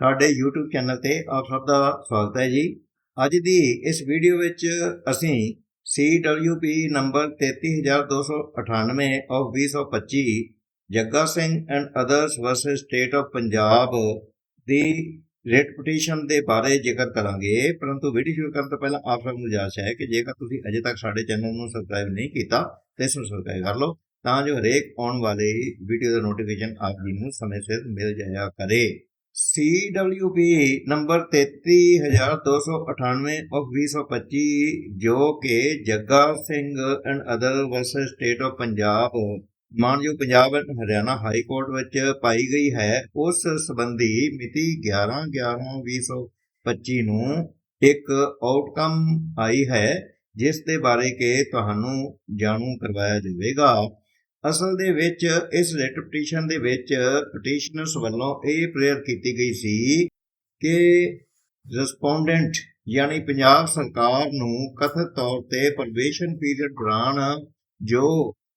ਸਾਡੇ YouTube channel ਤੇ ਆਪ ਸਭ ਦਾ ਸਵਾਗਤ ਹੈ ਜੀ। ਅੱਜ ਦੀ ਇਸ ਵੀਡੀਓ ਵਿੱਚ ਅਸੀਂ CWP number 33298 of 2025 Jagga Singh and others versus state of Punjab the writ petition ਦੇ ਬਾਰੇ ਜ਼ਿਕਰ ਕਰਾਂਗੇ। ਪਰੰਤੂ ਵੀਡੀਓ ਸ਼ੁਰੂ ਕਰਨ ਤੋਂ ਪਹਿਲਾਂ ਆਪ ਸਭ ਨੂੰ ਗੁਜ਼ਾਰਿਸ਼ ਹੈ ਕਿ ਜੇਕਰ ਤੁਸੀਂ ਅਜੇ ਤੱਕ ਸਾਡੇ ਚੈਨਲ ਨੂੰ ਸਬਸਕ੍ਰਾਈਬ ਨਹੀਂ ਕੀਤਾ ਤਾਂ ਇਸ ਨੂੰ ਸਬਸਕ੍ਰਾਈਬ ਕਰ ਲਓ ਤਾਂ ਜੋ ਹਰੇਕ ਆਉਣ ਵਾਲੇ ਵੀਡੀਓ ਦਾ ਨੋਟੀਫਿਕੇਸ਼ਨ ਆਪ ਜੀ ਨੂੰ ਸਮੇਂ ਸਿਰ ਮਿਲ ਜਾਇਆ ਕਰੇ। CWP ਨੰਬਰ 33298 ਆਫ 2025 ਜੋ ਕਿ Jagga Singh and other versus state of Punjab ਮਾਨਯੋਗ Punjab and Haryana high court ਵਿੱਚ ਪਾਈ ਗਈ ਹੈ। ਉਸ ਸੰਬੰਧੀ ਮਿਤੀ 11/11/2025 ਨੂੰ ਇੱਕ ਆਊਟਕਮ ਆਈ ਹੈ, ਜਿਸ ਦੇ ਬਾਰੇ ਕਿ ਤੁਹਾਨੂੰ ਜਾਣੂ ਕਰਵਾਇਆ ਜਾਵੇਗਾ। ਅਸਲ ਦੇ ਵਿੱਚ, ਇਸ ਰਿਟ ਪਟੀਸ਼ਨ ਦੇ ਵਿੱਚ ਪਟੀਸ਼ਨਰਸ ਵੱਲੋਂ ਇਹ ਪ੍ਰੇਅਰ ਕੀਤੀ ਗਈ ਸੀ ਕਿ ਰਿਸਪੋਂਡੈਂਟ ਯਾਨੀ ਪੰਜਾਬ ਸਰਕਾਰ ਨੂੰ ਕਥਿਤ ਤੌਰ ਤੇ ਪ੍ਰਵੇਸ਼ਨ ਪੀਰੀਅਡ ਦੌਰਾਨ ਜੋ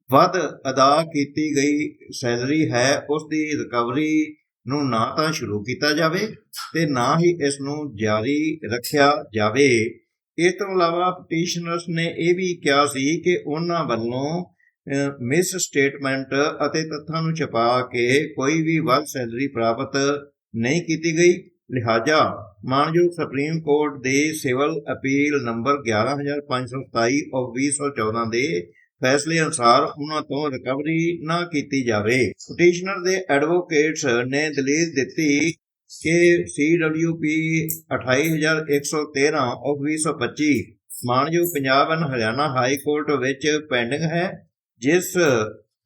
ਵੱਧ ਅਦਾ ਕੀਤੀ ਗਈ ਸੈਲਰੀ ਹੈ, ਉਸ ਦੀ ਰਿਕਵਰੀ ਨੂੰ ਨਾ ਤਾਂ ਸ਼ੁਰੂ ਕੀਤਾ ਜਾਵੇ ਤੇ ਨਾ ਹੀ ਇਸ ਨੂੰ ਜਾਰੀ ਰੱਖਿਆ ਜਾਵੇ। ਇਸ ਤੋਂ ਇਲਾਵਾ ਪਟੀਸ਼ਨਰਸ ਨੇ ਇਹ ਵੀ ਕਿਹਾ ਸੀ ਕਿ ਉਹਨਾਂ ਵੱਲੋਂ ਮਿਸ ਸਟੇਟਮੈਂਟ ਅਤੇ ਤੱਥਾਂ ਨੂੰ ਛਪਾ ਕੇ ਕੋਈ ਵੀ ਵੱਧ ਸੈਲਰੀ ਪ੍ਰਾਪਤ ਨਹੀਂ ਕੀਤੀ ਗਈ। ਲਿਹਾਜ਼ਾ ਮਾਨਯੋਗ ਸੁਪਰੀਮ ਕੋਰਟ ਦੇ ਸਿਵਲ ਅਪੀਲ ਨੰਬਰ 11527 ਆਫ 2014 ਦੇ ਫੈਸਲੇ ਅਨੁਸਾਰ ਉਹਨਾਂ ਤੋਂ ਰਿਕਵਰੀ ਨਾ ਕੀਤੀ ਜਾਵੇ। ਪਟੀਸ਼ਨਰ ਦੇ ਐਡਵੋਕੇਟਸ ਨੇ ਦਲੀਲ ਦਿੱਤੀ ਕਿ CWP 28113 ਆਫ 2025 ਮਾਨਯੋਗ Punjab and Haryana high court ਵਿੱਚ ਪੈਂਡਿੰਗ ਹੈ। ਜਿਸ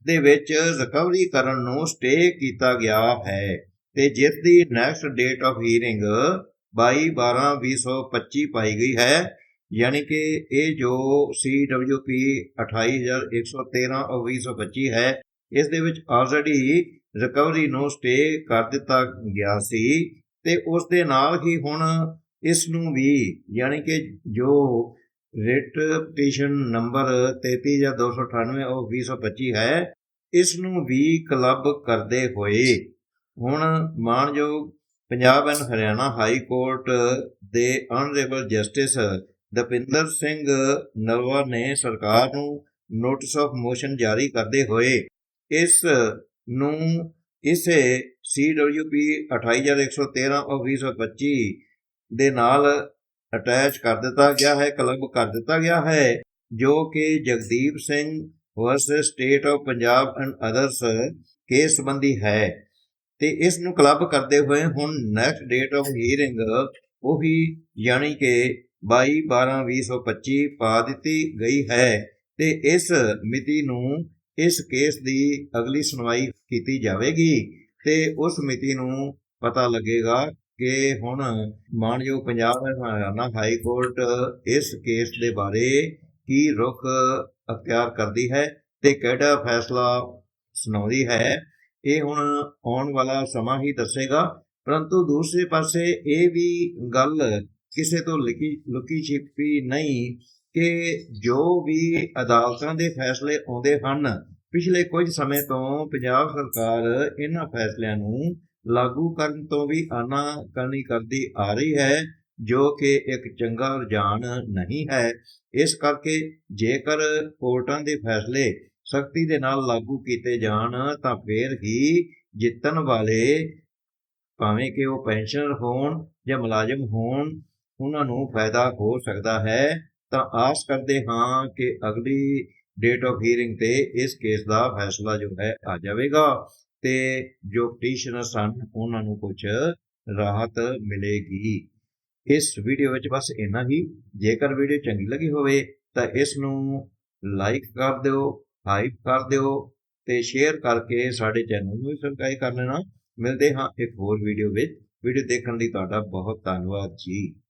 ਦੇ ਵਿੱਚ ਰਿਕਵਰੀ ਕਰਨ ਨੂੰ ਸਟੇ ਕੀਤਾ ਗਿਆ ਹੈ ਤੇ ਜਿਸ ਦੀ ਨੈਕਸਟ ਡੇਟ ਆਫ ਹੀਅਰਿੰਗ 22/12/2025 ਪਾਈ ਗਈ ਹੈ, ਯਾਨੀ ਕਿ ਇਹ ਜੋ CWP 28113 ਆਫ 2025 ਹੈ, ਇਸ ਦੇ ਵਿੱਚ ਆਲਰੇਡੀ ਰਿਕਵਰੀ ਨੂੰ ਸਟੇ ਕਰ ਦਿੱਤਾ ਗਿਆ ਸੀ ਤੇ ਉਸ ਦੇ ਨਾਲ ਹੀ ਹੁਣ ਇਸ ਨੂੰ ਵੀ, ਯਾਨੀ ਕਿ ਜੋ ਰਿਟ ਪਟੀਸ਼ਨ ਨੰਬਰ 33 ਜਾਂ 298 ਉਹ 2025 ਹੈ। ਇਸ ਨੂੰ ਵੀ ਕਲੱਬ ਕਰਦੇ ਹੋਏ ਹੁਣ ਮਾਨਯੋਗ Punjab and Haryana high court ਦੇ ਆਨਰੇਬਲ ਜਸਟਿਸ ਦਪਿੰਦਰ ਸਿੰਘ ਨਲਵਾ ਨੇ ਸਰਕਾਰ ਨੂੰ ਨੋਟਿਸ ਆਫ ਮੋਸ਼ਨ ਜਾਰੀ ਕਰਦੇ ਹੋਏ ਇਸ ਨੂੰ ਇਸੇ CWP 28113 ਆਫ 2025 ਦੇ ਨਾਲ ਅਟੈਚ ਕਰ ਦਿੱਤਾ ਗਿਆ ਹੈ, ਕਲੱਬ ਕਰ ਦਿੱਤਾ ਗਿਆ ਹੈ, ਜੋ ਕਿ Jagdeep Singh versus state of Punjab and others case ਸੰਬੰਧੀ ਹੈ। ਤੇ ਇਸ ਨੂੰ ਕਲੱਬ ਕਰਦੇ ਹੋਏ ਹੁਣ ਨੈਕਸਟ ਡੇਟ ਆਫ ਹੀਅਰਿੰਗ ਉਹੀ ਯਾਨੀ ਕਿ 22 12 2025 ਪਾ ਦਿੱਤੀ ਗਈ ਹੈ ਤੇ ਇਸ ਮਿਤੀ ਨੂੰ ਇਸ ਕੇਸ ਦੀ ਅਗਲੀ ਸੁਣਵਾਈ ਕੀਤੀ ਜਾਵੇਗੀ ਤੇ ਉਸ ਮਿਤੀ ਨੂੰ ਪਤਾ ਲੱਗੇਗਾ ਕਿ ਹੁਣ ਮਾਨਯੋਗ ਪੰਜਾਬ ਹਰਿਆਣਾ ਹਾਈ ਕੋਰਟ ਇਸ ਕੇਸ ਦੇ ਬਾਰੇ ਕੀ ਰੁਖ ਅਖਤਿਆਰ ਕਰਦੀ ਹੈ ਤੇ ਕਿਹੜਾ ਫੈਸਲਾ ਸੁਣਾਉਂਦੀ ਹੈ, ਇਹ ਹੁਣ ਆਉਣ ਵਾਲਾ ਸਮਾਂ ਹੀ ਦੱਸੇਗਾ। ਪਰੰਤੂ ਦੂਸਰੇ ਪਾਸੇ ਇਹ ਵੀ ਗੱਲ ਕਿਸੇ ਤੋਂ ਲਿਖੀ, ਲੁਕੀ ਛਿਪੀ ਨਹੀਂ ਕਿ ਜੋ ਵੀ ਅਦਾਲਤਾਂ ਦੇ ਫੈਸਲੇ ਆਉਂਦੇ ਹਨ, ਪਿਛਲੇ ਕੁਝ ਸਮੇਂ ਤੋਂ ਪੰਜਾਬ ਸਰਕਾਰ ਇਹਨਾਂ ਫੈਸਲਿਆਂ ਨੂੰ ਲਾਗੂ ਕਰਨ ਤੋਂ ਵੀ ਆਨਾਕਾਨੀ ਕਰਦੀ ਆ ਰਹੀ ਹੈ, ਜੋ ਕਿ ਇੱਕ ਚੰਗਾ ਰੁਝਾਨ ਨਹੀਂ ਹੈ। ਇਸ ਕਰਕੇ ਜੇਕਰ ਕੋਰਟਾਂ ਦੇ ਫੈਸਲੇ ਸਖਤੀ ਦੇ ਨਾਲ ਲਾਗੂ ਕੀਤੇ ਜਾਣ, ਤਾਂ ਫੇਰ ਹੀ ਜਿੱਤਣ ਵਾਲੇ, ਭਾਵੇਂ ਕਿ ਉਹ ਪੈਨਸ਼ਨਰ ਹੋਣ ਜਾਂ ਮੁਲਾਜ਼ਮ ਹੋਣ, ਉਹਨਾਂ ਨੂੰ ਫਾਇਦਾ ਹੋ ਸਕਦਾ ਹੈ। ਤਾਂ ਆਸ ਕਰਦੇ ਹਾਂ ਕਿ ਅਗਲੀ ਡੇਟ ਆਫ ਹੀਅਰਿੰਗ ਤੇ ਇਸ ਕੇਸ ਦਾ ਫੈਸਲਾ ਜੋ ਹੈ, ਆ ਜਾਵੇਗਾ। ਤੇ ਜੋ ਪਟੀਸ਼ਨਰ ਸਨ, ਉਹਨਾਂ ਨੂੰ ਕੁਝ ਰਾਹਤ ਮਿਲੇਗੀ। ਇਸ ਵੀਡੀਓ ਵਿੱਚ ਬਸ ਇੰਨਾ ਹੀ। ਜੇਕਰ ਵੀਡੀਓ ਚੰਗੀ ਲੱਗੀ ਹੋਵੇ, ਤਾਂ ਇਸ ਨੂੰ ਲਾਈਕ ਕਰ ਦਿਓ ਹਾਈਪ ਕਰ ਦਿਓ ਤੇ ਸ਼ੇਅਰ ਕਰਕੇ ਸਾਡੇ ਚੈਨਲ ਨੂੰ ਵੀ ਸਬਸਕ੍ਰਾਈਬ ਕਰ ਲੈਣਾ। ਮਿਲਦੇ ਹਾਂ ਇੱਕ ਹੋਰ ਵੀਡੀਓ ਵਿੱਚ। ਵੀਡੀਓ ਦੇਖਣ ਲਈ ਤੁਹਾਡਾ ਬਹੁਤ ਧੰਨਵਾਦ ਜੀ।